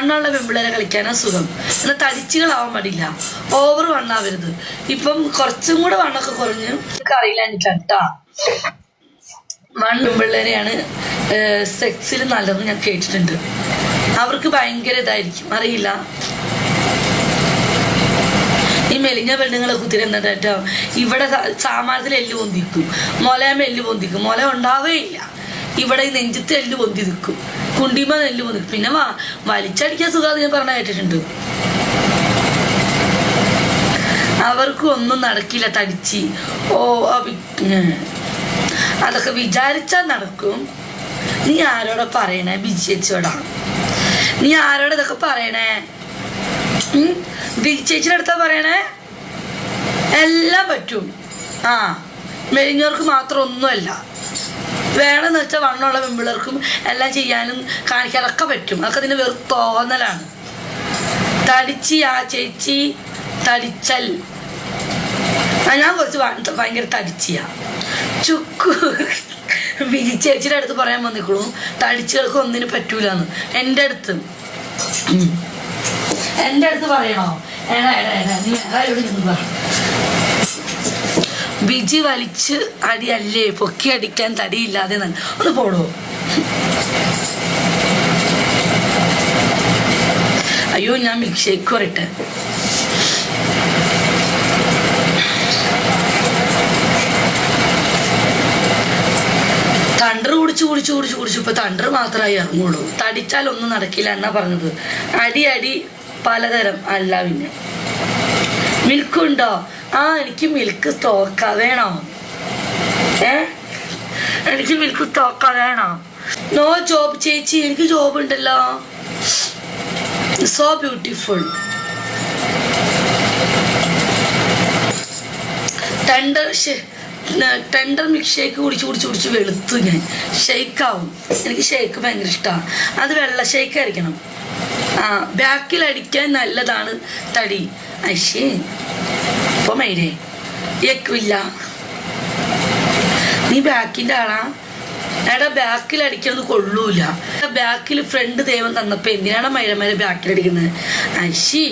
വണ്ണമുള്ള വെമ്പിളര കളിക്കാനാ സുഖം. എന്നാൽ തടിച്ചുകളാവാൻ പാടില്ല. ഓവർ വണ്ണാവരുത് ഇപ്പം കുറച്ചും കൂടെ വണ്ണൊക്കെ കുറഞ്ഞ് എനിക്ക് അറിയില്ല എന്നിട്ടാ വൺ പെമ്പിള്ളേരെയാണ് സെക്സിൽ നല്ലതെന്ന് ഞാൻ കേട്ടിട്ടുണ്ട്. അവർക്ക് ഭയങ്കര ഇതായിരിക്കും. അറിയില്ല. ഈ മെലിഞ്ഞ പെണ്ണുങ്ങളെ കുത്തിരുന്നിട്ട് കേട്ടോ ഇവിടെ സാമാനത്തിൽ എല്ല് പൊന്തിക്കും മുലയമ്മ എല്ല് പൊന്തിക്കും മുല ഉണ്ടാവേയില്ല. ഇവിടെ ഈ നെഞ്ചത്ത് എല്ല് പൊന്തി നിൽക്കും. കുണ്ടിമ നെല്ല് പൊന്തി പിന്നെ വാ വലിച്ചടിക്കാൻ സുഖം ഞാൻ പറഞ്ഞ കേട്ടിട്ടുണ്ട്. അവർക്കും ഒന്നും നടക്കില്ല തടിച്ച്. ഓ. അതൊക്കെ വിചാരിച്ചാൽ നടക്കും. നീ ആരോടെ പറയണേ വിജയിച്ചോടാ നീ ആരോടെ ഇതൊക്കെ പറയണേ? ഉം? ബിജി ചേച്ചിയുടെ അടുത്താ പറയണേ? എല്ലാം പറ്റും. ആ മെലിഞ്ഞവർക്ക് മാത്രം ഒന്നുമല്ല വേണമെന്ന് വെച്ചാൽ വണ്ണമുള്ള പെമ്പിള്ളേർക്കും എല്ലാം ചെയ്യാനും കാണിക്കാനൊക്കെ പറ്റും. അതൊക്കെ ഇതിന് വെറും തോന്നലാണ്. തടിച്ചി ആ ചേച്ചി തടിച്ചൽ. ഞാൻ കുറച്ച് ഭയങ്കര തടിച്ചിയാ. ചുക്കു. ചേച്ചിയുടെ അടുത്ത് പറയാൻ വന്നിക്കുള്ളൂ തടിച്ചുകൾക്ക് ഒന്നിനും പറ്റൂലെന്ന്. എന്റെ അടുത്ത്. എന്റെ അടുത്ത് പറയണോ? എടാ എടാ എടാ നീ എടാ എവിടെ നിന്ന് പറ. ബിജി വലിച്ച് അടിയല്ലേ? പൊക്കി അടിക്കാൻ തടിയില്ലാതെ ഒന്ന് പോടോ. അയ്യോ ഞാൻ മിൽക്ക് ഷേക്ക് പറയട്ടെ തണ്ടർ കുടിച്ച് കുടിച്ച് കുടിച്ച് കുടിച്ച് ഇപ്പൊ തണ്ടർ മാത്രമായി ഇറങ്ങുള്ളൂ. തടിച്ചാൽ ഒന്നും നടക്കില്ല എന്നാ പറഞ്ഞത്. അടി അടി പലതരം. അല്ല പിന്നെ. മിൽക്ക് ഉണ്ടോ ആ എനിക്ക് മിൽക്ക് സ്റ്റോക്ക വേണോ? ഏ? എനിക്ക് മിൽക്ക് സ്റ്റോക്ക വേണോ? നോ ജോബ് ചേച്ചി എനിക്ക് ജോബ് ഉണ്ടല്ലോ so beautiful tender tender milk shake കുടിച്ച് കുടിച്ച് കുടിച്ച് വെളുത്തു ഞാൻ. ഷെയ്ക്കാവും എനിക്ക് ഷേക്ക് ഭയങ്കര ഇഷ്ടമാണ് അത് വെള്ള ഷേക്ക് ആയിരിക്കണം. ആ ബാക്കിൽ അടിക്കാൻ നല്ലതാണ് തടി. അശ്ശേ ഇപ്പൊ എക്കില്ല നീ ബാക്കിന്റെ ആളാ. എടാ ബാക്കിൽ അടിക്കുന്നത് കൊള്ളൂല. ബാക്കിൽ ഫ്രണ്ട് ദൈവം തന്നപ്പോ എന്തിനാണ് മൈരമാരെ ബാക്കിൽ അടിക്കുന്നത്? അശ്ശി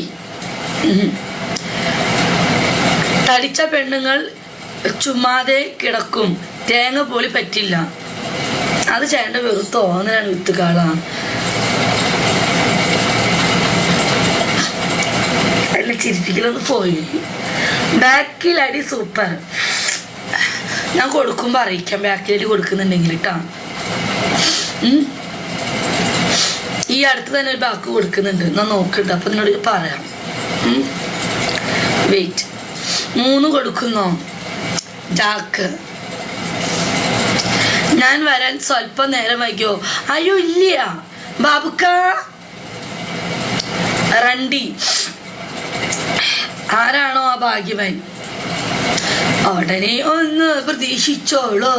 തടിച്ച പെണ്ണുങ്ങൾ ചുമ്മാതെ കിടക്കും. തേങ്ങ പോലി പറ്റില്ല. അത് ചേട്ടന്റെ വെറും തോന്നലാണ് വിത്തുകാളാ. ചിരിപ്പിക്കലൊന്ന് പോയി. ബാക്കിൽ അടി സൂപ്പർ. ഞാൻ കൊടുക്കുമ്പോൾ അറിയിക്കാം. ബാക്കിൽ അടി കൊടുക്കുന്നുണ്ടെങ്കിൽ കേട്ടാ ഈ അടുത്ത് തന്നെ ഒരു ബാക്ക് കൊടുക്കുന്നുണ്ട്. ഞാൻ നോക്കുന്നുണ്ട് അപ്പൊ എന്നോട് പറയാം. വെയിറ്റ് മൂന്ന് കൊടുക്കുന്നോ? ജാക്ക്. ഞാൻ വരാൻ സ്വല്പം നേരം വൈകിയോ? അയ്യോ ഇല്ല ബാബുക്ക. റണ്ടി. ആരാണോ ആ ഭാഗ്യവൻ? ഉടനെ ഒന്ന് പ്രതീക്ഷിച്ചോളൂ.